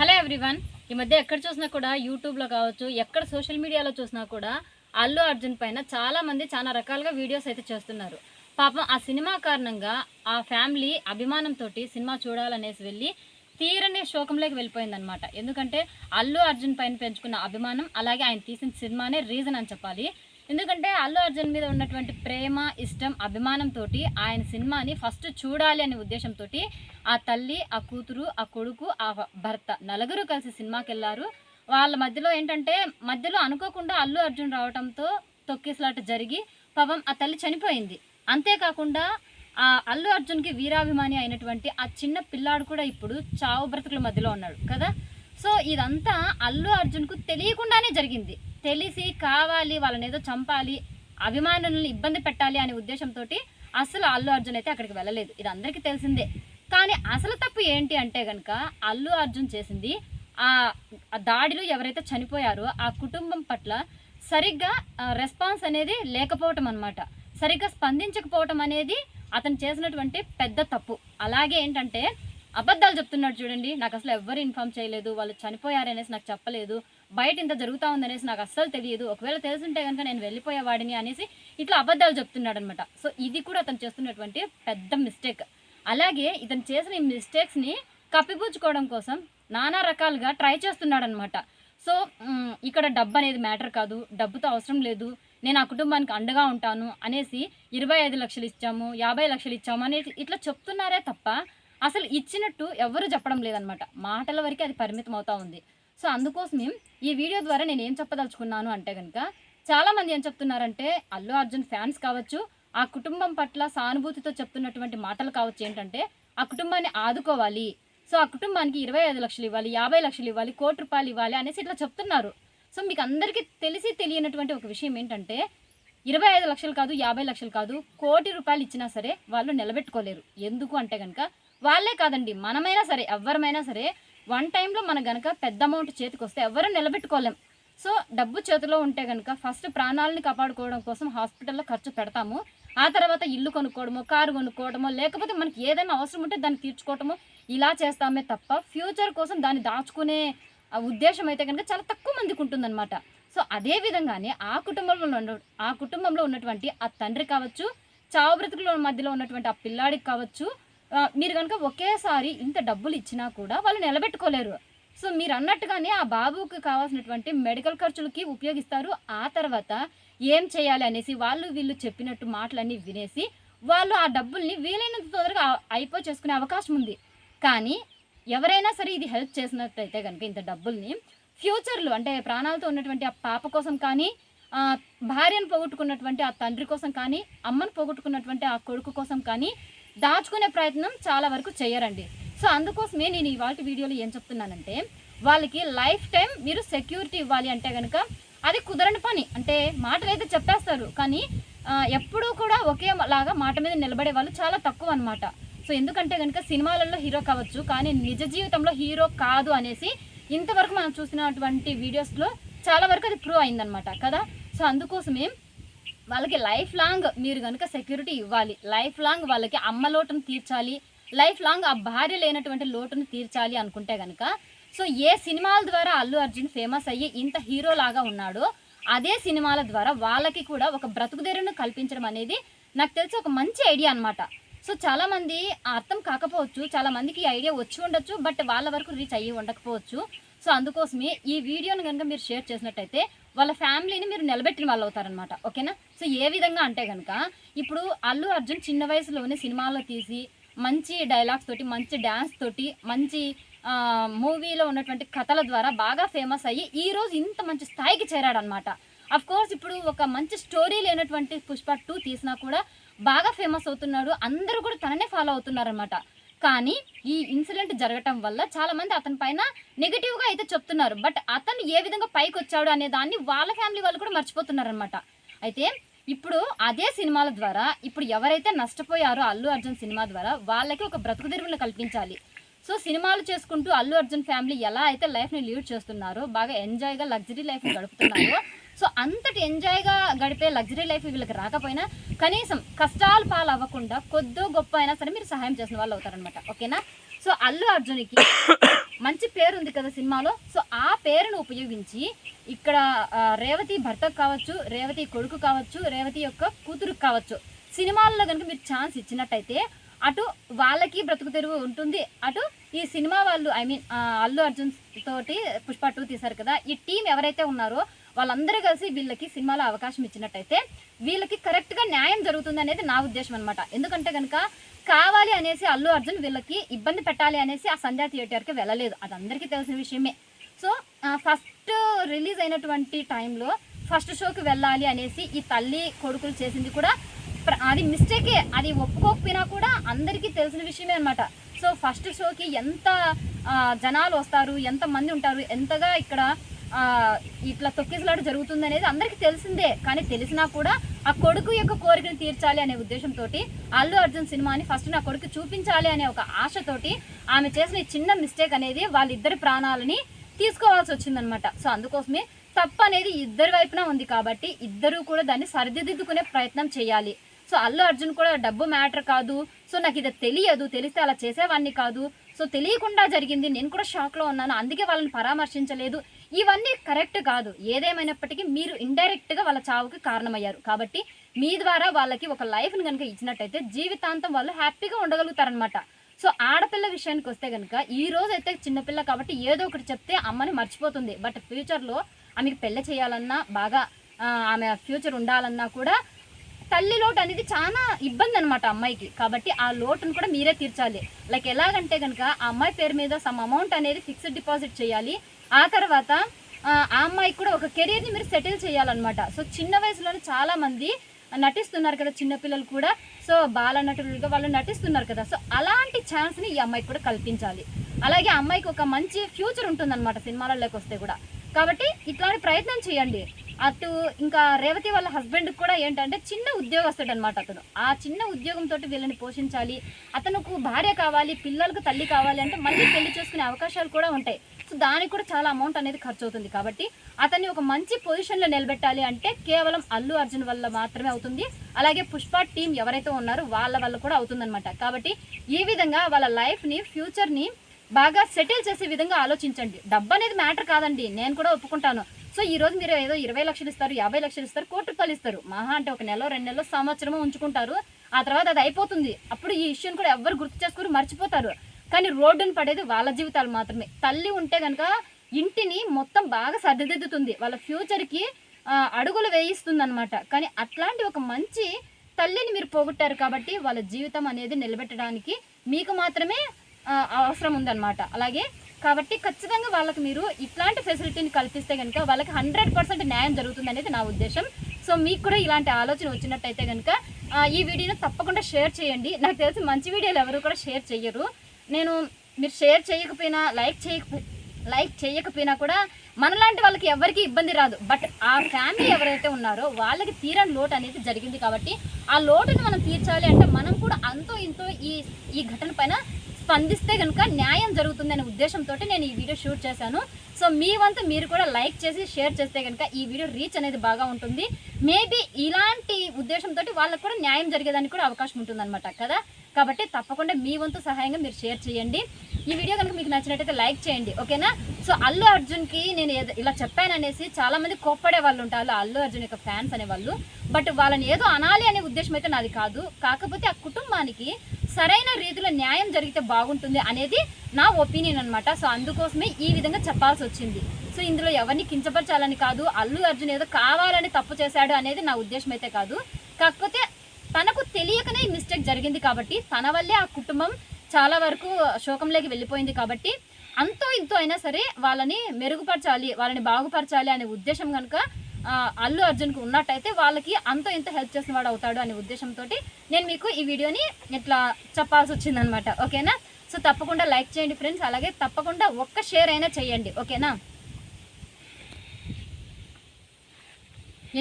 Hello everyone. ఈ మధ్య ఎక్కడ చూసినా కూడా యూట్యూబ్లో కావచ్చు ఎక్కడ సోషల్ మీడియాలో చూసినా కూడా అల్లు అర్జున్ పైన చాలామంది చాలా రకాలుగా వీడియోస్ అయితే చేస్తున్నారు. పాపం ఆ సినిమా కారణంగా ఆ ఫ్యామిలీ అభిమానంతో సినిమా చూడాలనేసి వెళ్ళి తీరని శోకంలోకి వెళ్ళిపోయిందనమాట ఎందుకంటే అల్లు అర్జున్ పైన పెంచుకున్న అభిమానం అలాగే ఆయన తీసిన సినిమానే రీజన్ అని చెప్పాలి. ఎందుకంటే అల్లు అర్జున్ మీద ఉన్నటువంటి ప్రేమ ఇష్టం అభిమానంతో ఆయన సినిమాని ఫస్ట్ చూడాలి అనే ఉద్దేశంతో ఆ తల్లి ఆ కూతురు ఆ కొడుకు ఆ భర్త నలుగురు కలిసి సినిమాకి వెళ్ళారు వాళ్ళ మధ్యలో ఏంటంటే మధ్యలో అనుకోకుండా అల్లు అర్జున్ రావడంతో తొక్కిసలాట జరిగి పాపం ఆ తల్లి చనిపోయింది. అంతేకాకుండా ఆ అల్లు అర్జున్కి వీరాభిమాని అయినటువంటి ఆ చిన్న పిల్లాడు కూడా ఇప్పుడు చావు బ్రతుకుల మధ్యలో ఉన్నాడు కదా. సో ఇదంతా అల్లు అర్జున్కు తెలియకుండానే జరిగింది. తెలిసి కావాలి వాళ్ళని ఏదో చంపాలి అభిమానులను ఇబ్బంది పెట్టాలి అనే ఉద్దేశంతో అసలు అల్లు అర్జున్ అయితే అక్కడికి వెళ్ళలేదు. ఇది అందరికీ తెలిసిందే. కానీ అసలు తప్పు ఏంటి అంటే కనుక అల్లు అర్జున్ చేసింది ఆ దాడిలో ఎవరైతే చనిపోయారో ఆ కుటుంబం పట్ల సరిగ్గా రెస్పాన్స్ అనేది లేకపోవటం అనమాట సరిగ్గా స్పందించకపోవటం అనేది అతను చేసినటువంటి పెద్ద తప్పు. అలాగే ఏంటంటే అబద్ధాలు చెప్తున్నాడు చూడండి నాకు అసలు ఎవ్వరు ఇన్ఫామ్ చేయలేదు వాళ్ళు చనిపోయారనేసి నాకు చెప్పలేదు బయట ఇంత జరుగుతూ ఉందనేసి నాకు అస్సలు తెలియదు. ఒకవేళ తెలుసుంటే కనుక నేను వెళ్ళిపోయేవాడిని అనేసి ఇట్లా అబద్ధాలు చెప్తున్నాడు అనమాట సో ఇది కూడా అతను చేస్తున్నటువంటి పెద్ద మిస్టేక్. అలాగే ఇతను చేసిన ఈ మిస్టేక్స్ని కప్పిపుచ్చుకోవడం కోసం నానా రకాలుగా ట్రై చేస్తున్నాడు అనమాట సో ఇక్కడ డబ్బు అనేది మ్యాటర్ కాదు. డబ్బుతో అవసరం లేదు. నేను ఆ కుటుంబానికి అండగా ఉంటాను అనేసి ఇరవై ఐదు లక్షలు ఇచ్చాము యాభై లక్షలు ఇచ్చాము అని ఇట్లా చెప్తున్నారే తప్ప అసలు ఇచ్చినట్టు ఎవరు చెప్పడం లేదనమాట. మాటల వరకే అది పరిమితం అవుతూ ఉంది. సో అందుకోసమే ఈ వీడియో ద్వారా నేను ఏం చెప్పదలుచుకున్నాను అంటే కనుక చాలామంది ఏం చెప్తున్నారంటే అల్లు అర్జున్ ఫ్యాన్స్ కావచ్చు ఆ కుటుంబం పట్ల సానుభూతితో చెప్తున్నటువంటి మాటలు కావచ్చు ఏంటంటే ఆ కుటుంబాన్ని ఆదుకోవాలి. సో ఆ కుటుంబానికి ఇరవై ఐదు లక్షలు ఇవ్వాలి యాభై లక్షలు ఇవ్వాలి కోటి రూపాయలు ఇవ్వాలి అనేసి ఇట్లా చెప్తున్నారు. సో మీకు అందరికీ తెలిసి తెలియనటువంటి ఒక విషయం ఏంటంటే ఇరవై ఐదు లక్షలు కాదు యాభై లక్షలు కాదు కోటి రూపాయలు ఇచ్చినా సరే వాళ్ళు నిలబెట్టుకోలేరు. ఎందుకు అంటే కనుక వాళ్ళే కాదండి మనమైనా సరే ఎవరమైనా సరే వన్ టైంలో మన గనక పెద్ద అమౌంట్ చేతికి వస్తే ఎవరు నిలబెట్టుకోలేం. సో డబ్బు చేతిలో ఉంటే కనుక ఫస్ట్ ప్రాణాలని కాపాడుకోవడం కోసం హాస్పిటల్లో ఖర్చు పెడతాము. ఆ తర్వాత ఇల్లు కొనుక్కోవడమో కారు కొనుక్కోవడమో లేకపోతే మనకి ఏదైనా అవసరం ఉంటే దాన్ని తీర్చుకోవటమో ఇలా చేస్తామే తప్ప ఫ్యూచర్ కోసం దాన్ని దాచుకునే ఉద్దేశం అయితే కనుక చాలా తక్కువ మందికి ఉంటుందన్నమాట. సో అదే విధంగానే ఆ కుటుంబంలో ఆ కుటుంబంలో ఉన్నటువంటి ఆ తండ్రి కావచ్చు చావు బ్రతుకుల మధ్యలో ఉన్నటువంటి ఆ పిల్లాడికి కావచ్చు మీరు కనుక ఒకేసారి ఇంత డబ్బులు ఇచ్చినా కూడా వాళ్ళు నిలబెట్టుకోలేరు. సో మీరు అన్నట్టుగానే ఆ బాబుకి కావాల్సినటువంటి మెడికల్ ఖర్చులకి ఉపయోగిస్తారు. ఆ తర్వాత ఏం చేయాలి అనేసి వాళ్ళు వీళ్ళు చెప్పినట్టు మాటలన్నీ వినేసి వాళ్ళు ఆ డబ్బుల్ని వీలైనంత తొందరగా అయిపో చేసుకునే అవకాశం ఉంది. కానీ ఎవరైనా సరే ఇది హెల్ప్ చేసినట్టయితే కనుక ఇంత డబ్బుల్ని ఫ్యూచర్లో అంటే ప్రాణాలతో ఉన్నటువంటి ఆ పాప కోసం కానీ భార్యను పోగొట్టుకున్నటువంటి ఆ తండ్రి కోసం కానీ అమ్మను పోగొట్టుకున్నటువంటి ఆ కొడుకు కోసం కానీ దాచుకునే ప్రయత్నం చాలా వరకు చేయరండి. సో అందుకోసమే నేను ఇవాళ వీడియోలో ఏం చెప్తున్నానంటే వాళ్ళకి లైఫ్ టైం మీరు సెక్యూరిటీ ఇవ్వాలి అంటే కనుక అది కుదరని పని. అంటే మాటలు అయితే చెప్పేస్తారు కానీ ఎప్పుడూ కూడా ఒకే లాగా మాట మీద నిలబడే వాళ్ళు చాలా తక్కువ అనమాట సో ఎందుకంటే కనుక సినిమాలలో హీరో కావచ్చు కానీ నిజ జీవితంలో హీరో కాదు అనేసి ఇంతవరకు మనం చూసినటువంటి వీడియోస్లో చాలా వరకు అది ప్రూవ్ అయిందనమాట కదా? సో అందుకోసమే వాళ్ళకి లైఫ్ లాంగ్ మీరు కనుక సెక్యూరిటీ ఇవ్వాలి. లైఫ్ లాంగ్ వాళ్ళకి అమ్మ లోటును తీర్చాలి. లైఫ్ లాంగ్ ఆ భార్య లేనటువంటి లోటును తీర్చాలి అనుకుంటే కనుక సో ఏ సినిమాల ద్వారా అల్లు అర్జున్ ఫేమస్ అయ్యి ఇంత హీరో లాగా ఉన్నాడో అదే సినిమాల ద్వారా వాళ్ళకి కూడా ఒక బ్రతుకుదేరును కల్పించడం అనేది నాకు తెలిసి ఒక మంచి ఐడియా అనమాట సో చాలామంది అర్థం కాకపోవచ్చు చాలామందికి ఈ ఐడియా వచ్చి ఉండొచ్చు బట్ వాళ్ళ వరకు రీచ్ అయ్యి ఉండకపోవచ్చు. సో అందుకోసమే ఈ వీడియోని కనుక మీరు షేర్ చేసినట్టయితే వాళ్ళ ఫ్యామిలీని మీరు నిలబెట్టిన వాళ్ళు అవుతారనమాట ఓకేనా? సో ఏ విధంగా అంటే కనుక ఇప్పుడు అల్లు అర్జున్ చిన్న వయసులోనే సినిమాలో తీసి మంచి డైలాగ్స్ తోటి మంచి డ్యాన్స్ తోటి మంచి మూవీలో ఉన్నటువంటి కథల ద్వారా బాగా ఫేమస్ అయ్యి ఈరోజు ఇంత మంచి స్థాయికి చేరాడనమాట అఫ్ కోర్స్ ఇప్పుడు ఒక మంచి స్టోరీ లేనటువంటి పుష్ప టూ తీసినా కూడా బాగా ఫేమస్ అవుతున్నాడు. అందరూ కూడా తననే ఫాలో అవుతున్నారనమాట కానీ ఈ ఇన్సిడెంట్ జరగటం వల్ల చాలా మంది అతని పైన నెగిటివ్గా అయితే చెప్తున్నారు. బట్ అతను ఏ విధంగా పైకి వచ్చాడు అనే దాన్ని వాళ్ళ ఫ్యామిలీ వాళ్ళు కూడా మర్చిపోతున్నారనమాట అయితే ఇప్పుడు అదే సినిమాల ద్వారా ఇప్పుడు ఎవరైతే నష్టపోయారో అల్లు అర్జున్ సినిమా ద్వారా వాళ్ళకి ఒక బ్రతుకు తెరువును కల్పించాలి. సో సినిమాలు చేసుకుంటూ అల్లు అర్జున్ ఫ్యామిలీ ఎలా అయితే లైఫ్ని లీడ్ చేస్తున్నారో బాగా ఎంజాయ్గా లగ్జరీ లైఫ్ని గడుపుతున్నారో సో అంతటి ఎంజాయ్గా గడిపే లగ్జరీ లైఫ్ వీళ్ళకి రాకపోయినా కనీసం కష్టాలు పాలు అవ్వకుండా కొద్దో గొప్ప అయినా సరే మీరు సహాయం చేసిన వాళ్ళు అవుతారనమాట ఓకేనా? సో అల్లు అర్జున్కి మంచి పేరు ఉంది కదా సినిమాలో. సో ఆ పేరును ఉపయోగించి ఇక్కడ రేవతి భర్త కావచ్చు రేవతి కొడుకు కావచ్చు రేవతి యొక్క కూతురు కావచ్చు సినిమాల్లో కనుక మీరు ఛాన్స్ ఇచ్చినట్టయితే అటు వాళ్ళకి బ్రతుకు తెరువు ఉంటుంది. అటు ఈ సినిమా వాళ్ళు ఐ మీన్ అల్లు అర్జున్ తోటి పుష్ప టూ తీశారు కదా. ఈ టీం ఎవరైతే ఉన్నారో వాళ్ళందరూ కలిసి వీళ్ళకి సినిమాలో అవకాశం ఇచ్చినట్టయితే వీళ్ళకి కరెక్ట్గా న్యాయం జరుగుతుంది అనేది నా ఉద్దేశం అనమాట ఎందుకంటే కనుక కావాలి అనేసి అల్లు అర్జున్ వీళ్ళకి ఇబ్బంది పెట్టాలి అనేసి ఆ సంధ్యా థియేటర్కి వెళ్ళలేదు. అది అందరికీ తెలిసిన విషయమే. సో ఫస్ట్ రిలీజ్ అయినటువంటి టైంలో ఫస్ట్ షోకి వెళ్ళాలి అనేసి ఈ తల్లి కొడుకులు చేసింది కూడా అది మిస్టేకే అది ఒప్పుకోకపోయినా కూడా అందరికీ తెలిసిన విషయమే అనమాట సో ఫస్ట్ షోకి ఎంత జనాలు వస్తారు ఎంతమంది ఉంటారు ఎంతగా ఇక్కడ ఇట్లా తొక్కిసలాట జరుగుతుంది అనేది అందరికీ తెలిసిందే. కానీ తెలిసినా కూడా ఆ కొడుకు యొక్క కోరికను తీర్చాలి అనే ఉద్దేశంతో అల్లు అర్జున్ సినిమాని ఫస్ట్ నా కొడుకు చూపించాలి అనే ఒక ఆశతోటి ఆమె చేసిన చిన్న మిస్టేక్ అనేది వాళ్ళిద్దరి ప్రాణాలని తీసుకోవాల్సి వచ్చిందనమాట సో అందుకోసమే తప్పు అనేది ఇద్దరి వైపున ఉంది కాబట్టి ఇద్దరూ కూడా దాన్ని సరిదిద్దుకునే ప్రయత్నం చేయాలి. సో అల్లు అర్జున్ కూడా డబ్బు మ్యాటర్ కాదు. సో నాకు ఇది తెలియదు. తెలిస్తే అలా చేసేవాడిని కాదు. సో తెలియకుండా జరిగింది. నేను కూడా షాక్లో ఉన్నాను. అందుకే వాళ్ళని పరామర్శించలేదు. ఇవన్నీ కరెక్ట్ కాదు. ఏదేమైనప్పటికీ మీరు ఇండైరెక్ట్గా వాళ్ళ చావుకి కారణమయ్యారు. కాబట్టి మీ ద్వారా వాళ్ళకి ఒక లైఫ్ని కనుక ఇచ్చినట్టయితే జీవితాంతం వాళ్ళు హ్యాపీగా ఉండగలుగుతారనమాట సో ఆడపిల్ల విషయానికి వస్తే కనుక ఈ రోజు అయితే చిన్నపిల్ల కాబట్టి ఏదో ఒకటి చెప్తే అమ్మని మర్చిపోతుంది. బట్ ఫ్యూచర్లో ఆమెకి పెళ్ళి చేయాలన్నా బాగా ఆమె ఫ్యూచర్ ఉండాలన్నా కూడా తల్లి లోటు అనేది చాలా ఇబ్బంది అనమాట అమ్మాయికి. కాబట్టి ఆ లోటును కూడా మీరే తీర్చాలి. లైక్ ఎలాగంటే కనుక ఆ అమ్మాయి పేరు మీద సమ్ అమౌంట్ అనేది ఫిక్స్డ్ డిపాజిట్ చేయాలి. ఆ తర్వాత ఆ అమ్మాయికి కూడా ఒక కెరీర్ని మీరు సెటిల్ చేయాలన్నమాట. సో చిన్న వయసులోనే చాలామంది నటిస్తున్నారు కదా చిన్నపిల్లలు కూడా. సో బాల నటులుగా వాళ్ళు నటిస్తున్నారు కదా. సో అలాంటి ఛాన్స్ని ఈ అమ్మాయికి కూడా కల్పించాలి. అలాగే అమ్మాయికి ఒక మంచి ఫ్యూచర్ ఉంటుందన్నమాట సినిమాలలోకి వస్తే కూడా. కాబట్టి ఇట్లాంటి ప్రయత్నం చేయండి. అటు ఇంకా రేవతి వాళ్ళ హస్బెండ్ కూడా ఏంటంటే చిన్న ఉద్యోగస్తుడు అనమాట అతను. ఆ చిన్న ఉద్యోగంతో వీళ్ళని పోషించాలి. అతనుకు భార్య కావాలి పిల్లలకు తల్లి కావాలి అంటే మళ్ళీ పెళ్ళి చేసుకునే అవకాశాలు కూడా ఉంటాయి. సో దానికి కూడా చాలా అమౌంట్ అనేది ఖర్చు అవుతుంది కాబట్టి అతన్ని ఒక మంచి పొజిషన్లో నిలబెట్టాలి అంటే కేవలం అల్లు అర్జున్ వల్ల మాత్రమే అవుతుంది. అలాగే పుష్ప టీం ఎవరైతే ఉన్నారో వాళ్ళ వల్ల కూడా అవుతుందన్నమాట. కాబట్టి ఈ విధంగా వాళ్ళ లైఫ్ని ఫ్యూచర్ని బాగా సెటిల్ చేసే విధంగా ఆలోచించండి. డబ్బు అనేది మ్యాటర్ కాదండి. నేను కూడా ఒప్పుకుంటాను. సో ఈ రోజు మీరు ఏదో ఇరవై లక్షలు ఇస్తారు యాభై లక్షలు ఇస్తారు కోటి రూపాయలు ఇస్తారు. మహా అంటే ఒక నెల రెండు నెలలు సంవత్సరము ఉంచుకుంటారు. ఆ తర్వాత అది అయిపోతుంది. అప్పుడు ఈ ఇష్యూని కూడా ఎవ్వరు గుర్తు చేసుకుని మర్చిపోతారు. కానీ రోడ్డును పడేది వాళ్ళ జీవితాలు మాత్రమే. తల్లి ఉంటే కనుక ఇంటిని మొత్తం బాగా సర్దిదిద్దుతుంది వాళ్ళ ఫ్యూచర్కి అడుగులు వేయిస్తుంది అనమాట కానీ అట్లాంటి ఒక మంచి తల్లిని మీరు పోగొట్టారు కాబట్టి వాళ్ళ జీవితం అనేది నిలబెట్టడానికి మీకు మాత్రమే అవసరం ఉందన్నమాట. అలాగే కాబట్టి ఖచ్చితంగా వాళ్ళకి మీరు ఇట్లాంటి ఫెసిలిటీని కల్పిస్తే కనుక వాళ్ళకి హండ్రెడ్ పర్సెంట్ న్యాయం జరుగుతుంది అనేది నా ఉద్దేశం. సో మీకు కూడా ఇలాంటి ఆలోచన వచ్చినట్టయితే కనుక ఈ వీడియోని తప్పకుండా షేర్ చేయండి. నాకు తెలిసి మంచి వీడియోలు ఎవరు కూడా షేర్ చేయరు. నేను మీరు షేర్ చేయకపోయినా లైక్ చేయకపో లైక్ చేయకపోయినా కూడా మనలాంటి వాళ్ళకి ఎవరికి ఇబ్బంది రాదు. బట్ ఆ ఫ్యామిలీ ఎవరైతే ఉన్నారో వాళ్ళకి తీరని లోటు అనేది జరిగింది కాబట్టి ఆ లోటుని మనం తీర్చాలి అంటే మనం కూడా అంతో ఇంతో ఈ ఈ ఘటన పైన స్పందిస్తే కనుక న్యాయం జరుగుతుందనే ఉద్దేశంతో నేను ఈ వీడియో షూట్ చేశాను. సో మీ వంతు మీరు కూడా లైక్ చేసి షేర్ చేస్తే కనుక ఈ వీడియో రీచ్ అనేది బాగా ఉంటుంది. మేబీ ఇలాంటి ఉద్దేశంతో వాళ్ళకు కూడా న్యాయం జరిగేదానికి కూడా అవకాశం ఉంటుందన్నమాట కదా? కాబట్టి తప్పకుండా మీ వంతు సహాయంగా మీరు షేర్ చేయండి. ఈ వీడియో కనుక మీకు నచ్చినట్టయితే లైక్ చేయండి ఓకేనా? సో అల్లు అర్జున్కి నేను ఏదో ఇలా చెప్పాననేసి చాలామంది కోప్పడే వాళ్ళు ఉంటారు అల్లు అర్జున్ యొక్క ఫ్యాన్స్ అనేవాళ్ళు. బట్ వాళ్ళని ఏదో అనాలి అనే ఉద్దేశం అయితే నాది కాదు. కాకపోతే ఆ కుటుంబానికి సరైన రీతిలో న్యాయం జరిగితే బాగుంటుంది అనేది నా ఒపీనియన్ అనమాట సో అందుకోసమే ఈ విధంగా చెప్పాల్సి వచ్చింది. సో ఇందులో ఎవరిని కించపరచాలని కాదు అల్లు అర్జున్ ఏదో కావాలని తప్పు చేశాడు అనేది నా ఉద్దేశం అయితే కాదు. కాకపోతే తనకు తెలియకనే మిస్టేక్ జరిగింది కాబట్టి తన వల్లే ఆ కుటుంబం చాలా వరకు శోకంలోకి వెళ్ళిపోయింది కాబట్టి అంతో ఇంతో అయినా సరే వాళ్ళని మెరుగుపరచాలి వాళ్ళని బాగుపరచాలి అనే ఉద్దేశం కనుక అల్లు అర్జున్కి ఉన్నట్టయితే వాళ్ళకి అంతో ఇంత హెల్ప్ చేసిన వాడు అవుతాడు అనే ఉద్దేశంతో నేను మీకు ఈ వీడియోని ఇట్లా చెప్పాల్సి వచ్చిందనమాట ఓకేనా? సో తప్పకుండా లైక్ చేయండి ఫ్రెండ్స్. అలాగే తప్పకుండా ఒక్క షేర్ అయినా చేయండి. ఓకేనా?